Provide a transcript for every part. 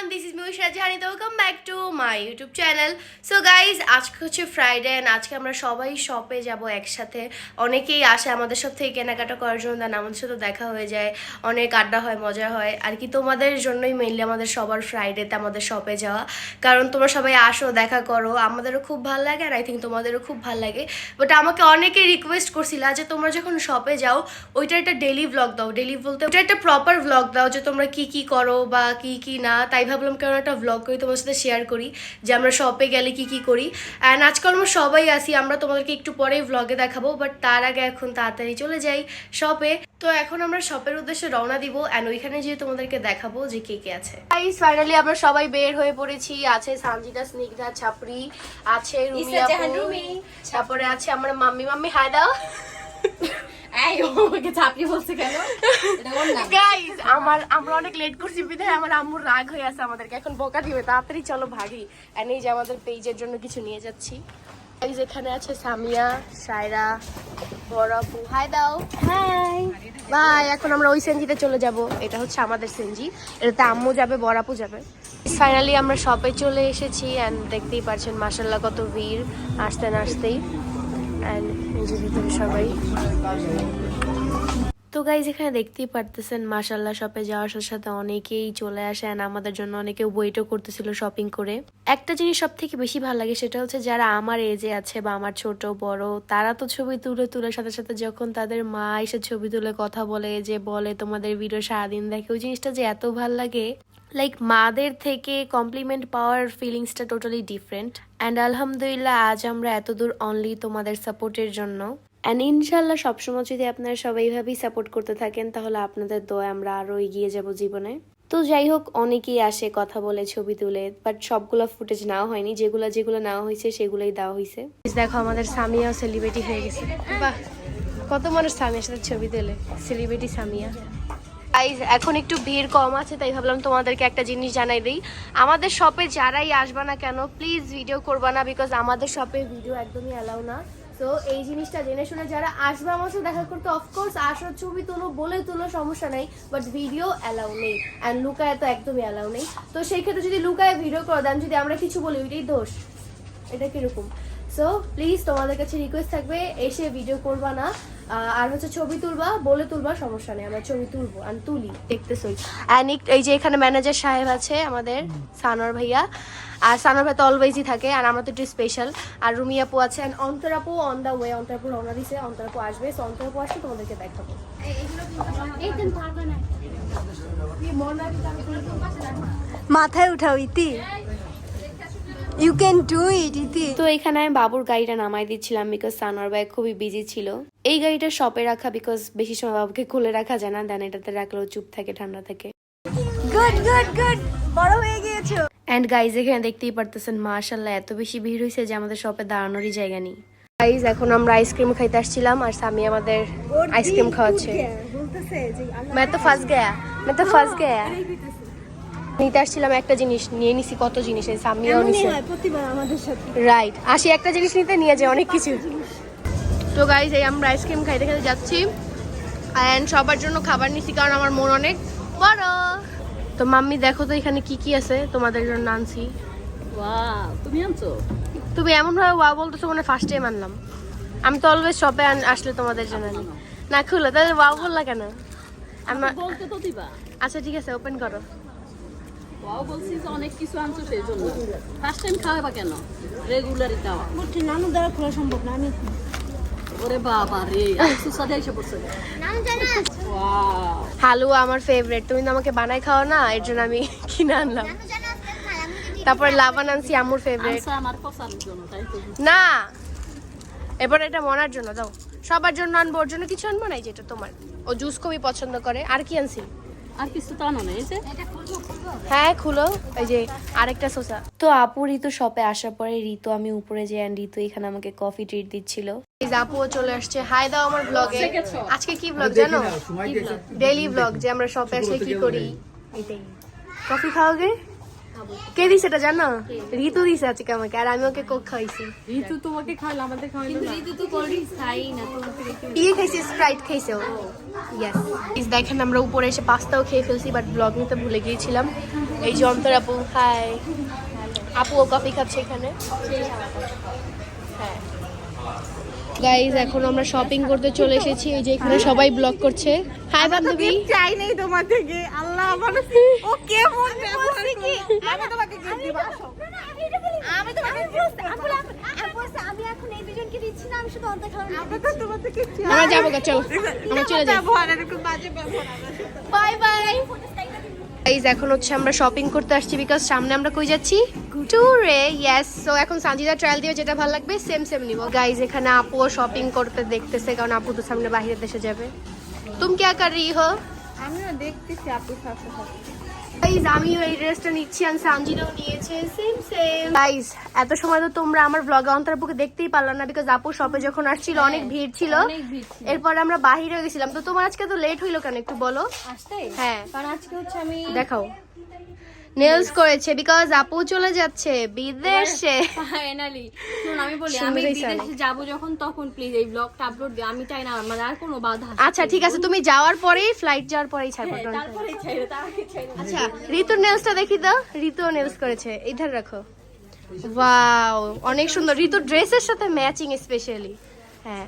Everyone this is Miusha Jahani welcome back to my YouTube channel so guys আজকে হচ্ছে Friday and আজকে আমরা সবাই শপে যাব একসাথে। অনেকেই আসে আমাদের সব থেকে কেনাকাটা করার জন্য দেন আমাদের সাথে দেখা হয়ে যায়। অনেক আড্ডা হয়, মজা হয়। আর কি তোমাদের জন্যই মেনলি আমাদের সবার ফ্রাইডেতে আমাদের শপে যাওয়া। কারণ তোমরা সবাই আসো, দেখা করো। আমাদেরও খুব ভালো লাগে আর আই থিঙ্ক তোমাদেরও খুব ভালো লাগে। বাট আমাকে অনেকে রিকোয়েস্ট করছিল যে তোমরা যখন শপে যাও, ওইটা একটা ডেলি ব্লগ দাও। ডেলি বলতে ওইটা একটা প্রপার ব্লগ দাও যে তোমরা কি কি করো বা কি কি না। তাই ভাবলাম কেন একটা ব্লগ করি তোমার সাথে শেয়ার করি যে আমরা শপে গেলে কি কি করি। অ্যান্ড আজকাল আমরা সবাই আসি আমরা তোমাদেরকে একটু পরেই ব্লগে দেখাবো বাট তার আগে এখন তাড়াতাড়ি চলে যাই শপে তো এখন আমরা শপের উদ্দেশ্যে রওনা দিব অ্যান্ড ওইখানে যেয়ে তোমাদেরকে দেখাবো যে কে কে আছে। গাইস ফাইনালি আমরা সবাই বের হয়ে পড়েছি আছে সানজিদা স্নিগ্ধা ছাপরি আছে রুমি। তারপরে আছে আমার মাম্মি মাম্মি হাই দাও। এই বলছে কেন? গাইস আমার আমরা অনেক লেট করছি বিধায় আমার আম্মুর রাগ হয়ে আছে আমাদেরকে। এখন বকা দিবে তাড়াতাড়ি চলো ভাগি। এই যে আমাদের পেজের জন্য কিছু নিয়ে যাচ্ছি। গাইস এখানে আছে সামিয়া সায়রা বড়াপু হাই দাও। হাই বাই এখন আমরা ওই সেঞ্জিতে চলে যাব। এটা হচ্ছে আমাদের সেঞ্জি এটাতে আম্মু যাবে বড়াপু যাবে। ফাইনালি আমরা শপে চলে এসেছি অ্যান্ড দেখতেই পারছেন মাসাল্লাহ কত ভিড় আসতে না আসতেই। তো গাইজ এখানে দেখতেই পারতেছেন মাসাল্লাহ শপে যাওয়ার সাথে সাথে অনেকেই চলে আসে and আমাদের জন্য অনেকে ওয়েটও করতেছিল শপিং করে। একটা জিনিস সব থেকে বেশি ভালো লাগে সেটা হচ্ছে যারা আমার এজে আছে বা আমার ছোট, বড়, তারা তো ছবি তুলে তুলে সাথে সাথে যখন তাদের মা এসে ছবি তুলে কথা বলে যে বলে তোমাদের ভিডিও সারাদিন দেখে, ওই জিনিসটা যে এত ভালো লাগে লাইক মাদের থেকে কমপ্লিমেন্ট পাওয়ার ফিলিংসটা টোটালি ডিফারেন্ট অ্যান্ড আলহামদুলিল্লাহ, আজ আমরা এতদূর অনলি তোমাদের সাপোর্টের জন্য। অ্যান্ড ইনশাল্লাহ সবসময় যদি আপনারা সবাই এইভাবেই সাপোর্ট করতে থাকেন, তাহলে আপনাদের দোয়া আমরা আরও এগিয়ে যাব জীবনে। তো যাই হোক, অনেকেই আসে কথা বলে, ছবি তুলে বাট সবগুলো ফুটেজ নেওয়া হয়নি। যেগুলো যেগুলো নেওয়া হয়েছে, সেগুলোই দেওয়া হয়েছে। দেখো, আমাদের সামিয়াও সেলিব্রিটি হয়ে গেছে। বাহ, কত মানুষ সামিয়ার সাথে ছবি তোলে। সেলিব্রিটি সামিয়া। গাইজ এখন একটু ভিড় কম আছে, তাই ভাবলাম তোমাদেরকে একটা জিনিস জানাই দিই। আমাদের শপে যারাই আসবা না কেন প্লিজ ভিডিও করবা না বিকজ আমাদের শপে ভিডিও একদমই অ্যালাউ না। তো এই জিনিসটা জেনে শুনে যারা আসবে আমার সাথে দেখা করতে অফকোর্স আসো, ছবি তোলো, বলে তোলো, সমস্যা নেই বাট ভিডিও অ্যালাউ নেই। অ্যান্ড লুকায় তো একদমই অ্যালাউ নেই। তো সেই ক্ষেত্রে যদি লুকায় ভিডিও করে দেন যদি আমরা কিছু বলি, ওইটাই দোষ। এটা কীরকম? সো প্লিজ তোমাদের কাছে রিকোয়েস্ট থাকবে এসে ভিডিও করবা না। আর হচ্ছে ছবি তুলবা বলে তুলবা সমস্যা নেই আমরা ছবি তুলবো আর তুলি। দেখতেছই অ্যান্ড এই যে এখানে ম্যানেজার সাহেব আছে আমাদের সানোর ভাইয়া। আর সানোর ভাই তো অলওয়েজই থাকে আর আমরা তো একটু স্পেশাল আর রুমি আপু আছে অ্যান্ড অন্তর আপু অন দ্য ওয়ে অন্তর আপু রওনা দিছে অন্তর আপু আসবে। সো অন্তর আপু আসলে তোমাদেরকে দেখাবো। মাথায় উঠাও ইতি। ইউ ক্যান ডু ইট ইতি তো এখানে আমি বাবুর গাড়িটা নামাই দিচ্ছিলাম বিকজ সানোয়ার ভাই খুবই বিজি ছিল এই গাড়িটা শপে রাখা বিকজ বেশি সময় বাবুকে খুলে রাখা যায় না দেন এটাতে রাখলেও চুপ থাকে ঠান্ডা থাকে গুড গুড গুড বড় হয়ে গিয়েছো অ্যান্ড গাইজ এখানে দেখতেই পারতেছেন মাশাল্লাহ এত বেশি ভিড় হয়েছে যে আমাদের শপে দাঁড়ানোরই জায়গা নেই গাইজ এখন আমরা আইসক্রিম খাইতে আসছিলাম আর স্বামী আমাদের আইসক্রিম খাওয়াচ্ছে বলতেছে যে मैं तो फंस गया मैं तो फंस गया নিতে আসছিলাম একটা জিনিস নিয়ে নিছি কত জিনিস এই সামিয়াও নিছে। প্রতিবার আমাদের সাথে। রাইট আসি একটা জিনিস নিতে নিয়ে যায় অনেক কিছু। তো গাইজ এই আমরা আইসক্রিম খাইতে খাইতে যাচ্ছি। অ্যান্ড সবার জন্য খাবার নিছি কারণ আমার মন অনেক বড়। তো মাম্মি দেখো তো এখানে কি কি আছে তোমাদের জন্য আনছি। তুমি আনছো? তুমি এমন ভাবে ওয়া বলতেছো মানে ফার্স্ট টাইম আনলাম। আমি তো অলওয়েজ শপে আসলে তোমাদের জন্য আনি। না খুলো তাহলে ওয়া বললা কেন? আমার বলতে তো দিবা। আচ্ছা ঠিক আছে ওপেন করো। ওয়াও বলছি যে অনেক কিছু আনছো সেই জন্য ফার্স্ট টাইম খাওয়াবা কেন? রেগুলারই খাওয়া। বলছি নানু দ্বারা খোলা সম্ভব না আমি ওরে বাবা রে সুসাদে এসে পড়ছে। হালুয়া আমার ফেভারিট তুমি তো আমাকে বানাই খাও না এর জন্য আমি কিনে আনলাম। তারপরে লাবান আনছি ফেভারিট আমার তো। না। এবার এটা মনার জন্য দাও সবার জন্য আনব ওর জন্য কিছু আনব নাই যেটা তোমার? ও জুস খুবই পছন্দ করে। আর কি আনছি? আর কিছু তো না এই যে। হ্যাঁ খুলো। এই যে আরেকটা সোসা তো আপু ঋতু শপে আসার পরে ঋতু আমি উপরে যাই ঋতু এখানে আমাকে কফি ট্রিট দিচ্ছিল। আপুও চলে আসছে। হাই দাও আমার ব্লগে আজকে কি ব্লগ জানো? ডেইলি ব্লগ যে আমরা শপে আসলে কি করি? এটাই। কফি খাওয়াগে কে দিছে এটা জানো? ঋতু দিছে আজকে আমাকে আর আমি ওকে কোক খাইছি ঋতু তোমাকে খাওয়ালো আমাদের খাওয়ালো ঋতু তো কোল্ড ড্রিঙ্কস খাই না তোমাকে রেখে ইয়ে খাইছে স্প্রাইট খাইছে ও। ইয়েস দেখেন আমরা উপরে এসে পাস্তাও খেয়ে ফেলছি বাট ব্লগ নিতে ভুলে গিয়েছিলাম। এই যে অন্তর আপু হাই আপু ও কফি খাচ্ছে এখানে। হ্যাঁ। গাইজ এখন আমরা শপিং করতে চলে এসেছি। এই যে এখানে সবাই ব্লগ করছে। হাই বান্ধবী। চাই নেই তোমার থেকে আল্লাহ আমার ও কেমন আমি তোমাকে গিফট দিব আসো আমি তোমাকে আমি এখন এই দুজনকে দিচ্ছি না আমি শুধু অন্ত খাওয়ানো আমরা যাব গা চলো। আমরা চলে যাব বাই বাই। গাইজ এখন হচ্ছে আমরা শপিং করতে আসছি বিকজ সামনে আমরা কই যাচ্ছি? ট্যুরে ইয়েস সো এখন সানজিদা ট্রায়াল দিয়ে যেটা ভালো লাগবে সেম সেম নিব। গাইজ এখানে আপু শপিং করতে দেখতেছে কারণ আপু তো সামনে বাইরের দেশে যাবে। তুমি কে কর রি হো? আমিও দেখতেছি আপু সাথে। গাইজ আমিও এই ড্রেসটা নিচ্ছি আর সানজিদাও নিয়েছে। সেম সেম গাইজ এত সময় তো তোমরা আমার ব্লগে অন্তরপুকে দেখতেই পারলাম না বিকজ আপু শপে যখন আসছিল ছিল। অনেক ভিড় ছিল। এরপর আমরা বাহিরে গেছিলাম। তো তোমার আজকে তো লেট হইল কেন? একটু বলো। আসতে? হ্যাঁ। কারণ আজকে হচ্ছে আমি দেখাও। নেলস করেছে বিকজ আপু চলে যাচ্ছে বিদেশে। ফাইনালি শুন আমি বলি আমি বিদেশে যাব যখন তখন প্লিজ এই ব্লগটা আপলোড দিও আমি চাই না আমার আর কোনো বাধা। আচ্ছা ঠিক আছে তুমি যাওয়ার পরেই ফ্লাইট যাওয়ার পরেই ছাড়বো হ্যাঁ, তারপরে না তার আগে না আচ্ছা ঋতুর নেলসটা দেখি তো ঋতু নেলস করেছে ইধার রাখো। ওয়াও অনেক সুন্দর ঋতু ড্রেসের সাথে ম্যাচিং স্পেশালি হ্যাঁ।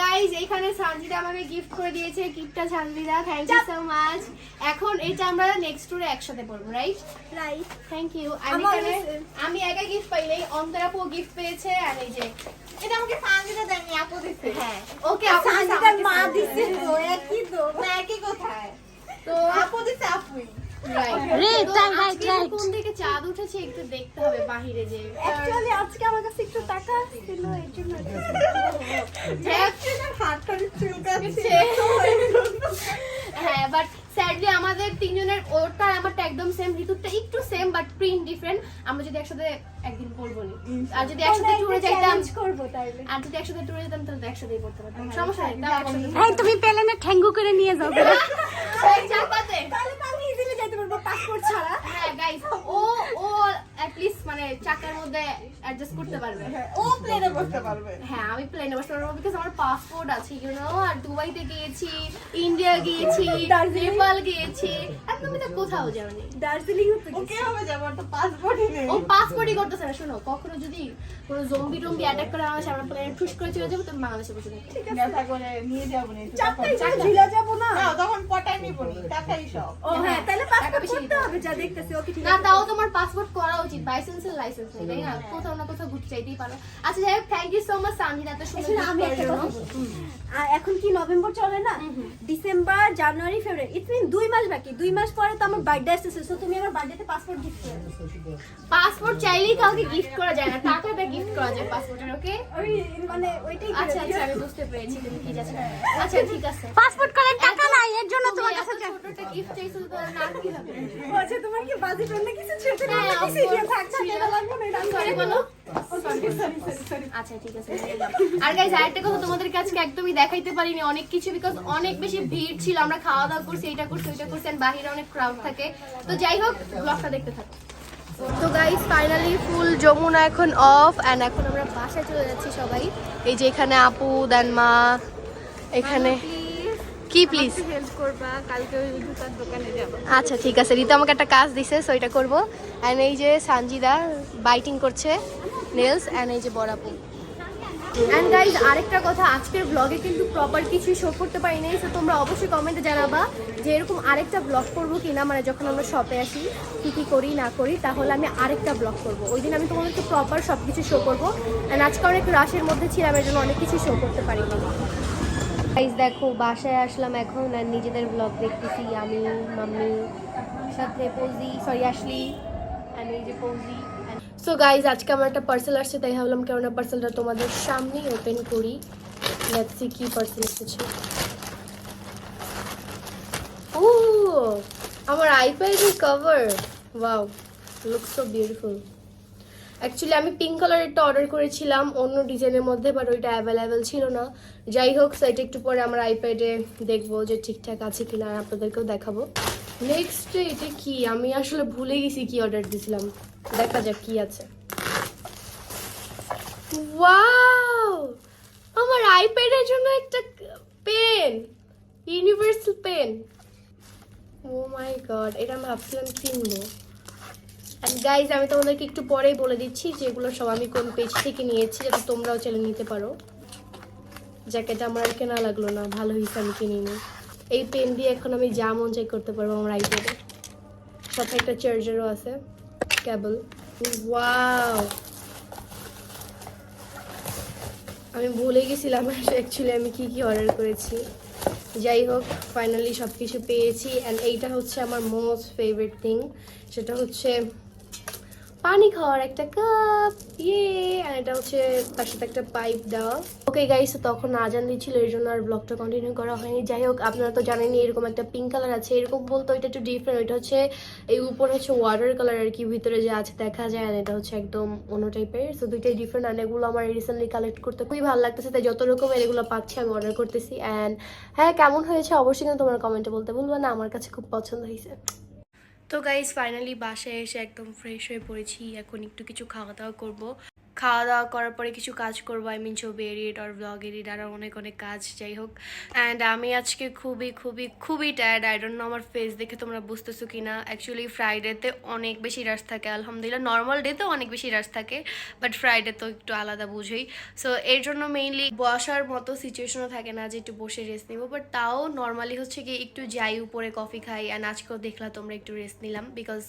গাইজ এখানে সানজিদা আমাকে গিফট করে দিয়েছে গিফটটা Sanjida thank you so much এখন এটা আমরা নেক্সট টুরে একসাথে পড়ব রাইট রাইট থ্যাংক ইউ আমি. আমি একা গিফট পাই নাই অন্তরাপু গিফট পেয়েছে আর এই যে এটা আমাকে সানজিদা দেয়নি আপু দিছে। হ্যাঁ ওকে আপু সানজিদার মা দিছে তো একই তো না একই কোথায়? তো আপু দিছে আপুই রাইট কোন দিকে চাঁদ উঠেছে একটু দেখতে হবে বাহিরে যে অ্যাকচুয়ালি আজকে আমার কাছে একটু টাকা ছিল এর জন্য হাতটা চুলকাচ্ছে। হ্যাঁ বাট স্যাডলি আমাদের তিনজনের ওটা আমারটা একদম সেম ঋতুটা একটু সেম বাট প্রিন্ট ডিফারেন্ট আমরা যদি একসাথে একদিন পড়ব নি আর যদি একসাথে ট্যুরে যাইতাম করব তাইলে। আর যদি একসাথে ট্যুরে যেতাম তাহলে একসাথেই পড়তে পারতাম। সমস্যা নেই তাও একসাথে হ্যাঁ ঠ্যাঙ্গু করে নিয়ে যাও চাপাতে তাহলে তো আমি ইজিলি যেতে পারব ছাড়া। হ্যাঁ গাইস ও ও অ্যাট লিস্ট মানে চাকার মধ্যে অ্যাডজাস্ট করতে পারবে। ও প্লেনে বসতে পারবে। হ্যাঁ আমি প্লেনে বসতে পারব বিকজ আমার পাসপোর্ট আছে ইউ নো আর দুবাইতে গিয়েছি ইন্ডিয়া গিয়েছি নেপাল গিয়েছি একদম তো কোথাও যাওনি। দার্জিলিং তো ও কীভাবে যাব তো পাসপোর্টই নেই। ও পাসপোর্টই করতেছে না শোনো কখনো যদি কোনো জম্বি টম্বি অ্যাটাক করে আমার আমরা প্লেনে ঠুস করে চলে যাব তুমি বাংলাদেশে বসে থাকো ব্যথা করে নিয়ে যাব না তখন। ঝিলা যাব না? না তখন পটাই নিবো নি? টাকাই সব। ও হ্যাঁ তাহলে পাসপোর্ট করতে হবে যা দেখতেছি ওকে ঠিক না তাও তোমার পাসপোর্ট করা উচিত লাইসেন্সের লাইসেন্স নেই তাই না? কোথাও না কোথাও ঘুরতে চাইতেই পারো। আচ্ছা যাই হোক thank you so much Sanjid এত সুন্দর আমি একটা কথা আর এখন কি নভেম্বর চলে না? ডিসেম্বর জানুয়ারি ফেব্রুয়ারি ইটস মিন দুই মাস বাকি। দুই মাস পরে তো আমার বার্থডে আসতেছে সো তুমি আমার বার্থডেতে পাসপোর্ট গিফট করে। পাসপোর্ট চাইলেই কাউকে গিফট করা যায় না টাকাটা গিফট করা যায় পাসপোর্টের ওকে ওই মানে ওইটাই আচ্ছা আচ্ছা আমি বুঝতে পেরেছি তুমি কি যাচ্ছ আচ্ছা ঠিক আছে। পাসপোর্ট এর জন্য তোমার কাছে ছোট একটা গিফট চাইছো তো না কি হবে? আচ্ছা তোমার কি বাজি পেন না কিছু? ছিল না কিছু of দিয়ে course থাক থাক ছিল। এটা লাগবে না করে বলো। বলো আচ্ছা ঠিক আছে আর গাইজ আরেকটা কথা তোমাদের কাছে একদমই দেখাইতে পারিনি অনেক কিছু বিকজ অনেক বেশি ভিড় ছিল। আমরা খাওয়া দাওয়া করছি এটা করছি ওইটা করছি বাহিরে অনেক ক্রাউড থাকে। তো যাই হোক ব্লগটা দেখতে থাকো। তো গাইজ ফাইনালি ফুল যমুনা এখন অফ অ্যান্ড এখন আমরা বাসায় চলে যাচ্ছি সবাই। এই যে এখানে আপু দেন মা এখানে কি প্লিজ হেল্প করবা কালকে ওই জুতার দোকানে যাব। আচ্ছা ঠিক আছে। রিতা আমাকে একটা কাজ দিছে সো এটা করব। অ্যান্ড এই যে সানজিদা বাইটিং করছে নেলস অ্যান্ড এই যে বড়াপু অ্যান্ড গাইজ আরেকটা কথা আজকের ব্লগে কিন্তু প্রপার কিছুই শো করতে পারি নাই সো তোমরা অবশ্যই কমেন্টে জানাবা যে এরকম আরেকটা ব্লগ করব কিনা মানে যখন আমরা শপে আসি কি কি করি না করি তাহলে আমি আরেকটা ব্লগ করব। ওই দিন আমি তোমাদেরকে প্রপার সব কিছু শো করব। অ্যান্ড আজকে অনেক রাশের মধ্যে ছিলাম এর জন্য অনেক কিছু শো করতে পারিনি। গাইজ দেখো, বাসায় আসলাম এখন আর নিজেদের ব্লগ দেখতেছি। আমি, মাম্মি, সাথে পৌজি সরি আসলি এই যে পৌজি সো গাইজ আজকে আমার একটা পার্সেল আসছে, তাই ভাবলাম কেননা পার্সেলটা তোমাদের সামনেই ওপেন করি। সি কি পার্সেল এসেছে। ও আমার আইপ্যাডের cover wow look so beautiful actually আমি পিঙ্ক কালারেরটা অর্ডার করেছিলাম, অন্য ডিজাইনের মধ্যে বাট ওইটা অ্যাভেলেবেল ছিল না। যাই হোক সেটা একটু পরে আমার আইপ্যাডে দেখব যে ঠিকঠাক আছে কিনা, আর আপনাদেরকেও দেখাবো। নেক্সট এটা কি? আমি আসলে ভুলে গেছি কি অর্ডার দিয়েছিলাম। দেখা যাক কি আছে। ওয়াও আমার আইপ্যাডের জন্য একটা pen universal pen oh my god এটা আমি ভাবছিলাম কিনবো। গাইজ আমি তোমাদেরকে একটু পরেই বলে দিচ্ছি যে এগুলো সব আমি কোন পেজ থেকে নিয়েছি যাতে তোমরাও চলে নিতে পারো। জ্যাকেট আমার আর কেনা লাগল না, ভালো হয়েছে আমি কিনি নি এই পেন দিয়ে এখন আমি যা মন চাই করতে পারব আমার আইপ্যাডে সাথে একটা চার্জারও আছে কেবল ওয়াও আমি ভুলে গেছিলাম অ্যাকচুয়ালি আমি কি কি অর্ডার করেছি। যাই হোক ফাইনালি সব কিছু পেয়েছি। অ্যান্ড এইটা হচ্ছে আমার মোস্ট ফেভারিট থিং সেটা হচ্ছে পানি খাওয়ার একটা কাপ ইয়ে আর এটা হচ্ছে তার সাথে একটা পাইপ দেওয়া। ওকে গাইস তখন আজান দিচ্ছিল এর জন্য আর ব্লগটা কন্টিনিউ করা হয়নি। যাই হোক, আপনারা তো জানেনই এরকম একটা পিঙ্ক কালার আছে। এরকম বলতে ওইটা একটু ডিফারেন্ট ওইটা হচ্ছে এই উপরে হচ্ছে ওয়াটার কালার আর কি, ভিতরে যে আছে দেখা যায় আর এটা হচ্ছে একদম অন্য টাইপের তো দুইটাই ডিফারেন্ট আর এগুলো আমার রিসেন্টলি কালেক্ট করতে খুবই ভালো লাগতেছে। তাই যত রকমের এগুলো পাচ্ছি, আমি অর্ডার করতেছি। অ্যান্ড হ্যাঁ কেমন হয়েছে? অবশ্যই কিন্তু তোমার কমেন্টে বলতে বলব না। আমার কাছে খুব পছন্দ হয়েছে। তো গাইজ ফাইনালি বাসায় এসে একদম ফ্রেশ হয়ে পড়েছি। এখন একটু কিছু খাওয়া দাওয়া করব। খাওয়া দাওয়া করার পরে কিছু কাজ করব আই মিন ছবি এডিট আর ব্লগ এডিট আর অনেক অনেক কাজ, যাই হোক। অ্যান্ড আমি আজকে খুবই খুবই খুবই টায়ার্ড আই ডোন্ট নো আমার ফেস দেখে তোমরা বুঝতেছো কি না অ্যাকচুয়ালি ফ্রাইডেতে অনেক বেশি রাশ থাকে, আলহামদুলিল্লাহ। নর্মাল ডেতেও অনেক বেশি রাশ থাকে বাট ফ্রাইডে তো একটু আলাদা বুঝেই। সো এর জন্য মেইনলি বসার মতো সিচুয়েশনও থাকে না যে একটু বসে রেস্ট নিবো বাট তাও নর্মালি হচ্ছে কি একটু যাই, উপরে কফি খাই। অ্যান্ড আজকেও দেখলাম তোমরা একটু রেস্ট নিলাম বিকজ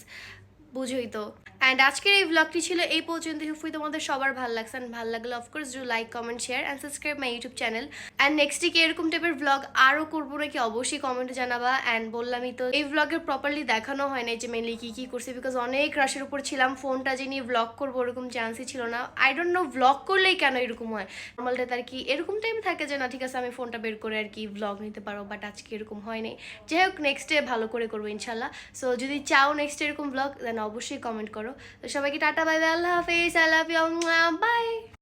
বুঝোই তো। অ্যান্ড আজকের এই ব্লগটি ছিল এই পর্যন্ত হুফুই তোমাদের সবার ভালো লাগছে। অ্যান্ড ভালো লাগলে of course do like comment share and subscribe my YouTube channel and next উইকে এরকম টাইপের ব্লগ আরও করব নাকি অবশ্যই কমেন্টে জানাবা। অ্যান্ড বললামই তো, এই ব্লগের প্রপারলি দেখানো হয় নাই যে মেনলি কী কী করছি বিকজ অনেক রাশের উপর ছিলাম। ফোনটা যে নিয়ে ব্লগ করব ওরকম চান্সই ছিল না। আই ডোন্ট নো ব্লগ করলেই কেন এরকম হয়। নর্মাল ডেতে আর কি এরকম টাইম থাকে যে না, ঠিক আছে, আমি ফোনটা বের করে আর কি ব্লগ নিতে পারো। বাট আজকে এরকম হয়নি যাই হোক নেক্সট ডে ভালো করে করব ইনশাল্লাহ। সো যদি চাও নেক্সট এরকম ব্লগ দেন অবশ্যই কমেন্ট করো। তো সবাইকে টাটা বাই বাই আল্লাহ হাফেজ আই লাভ ইউ বাই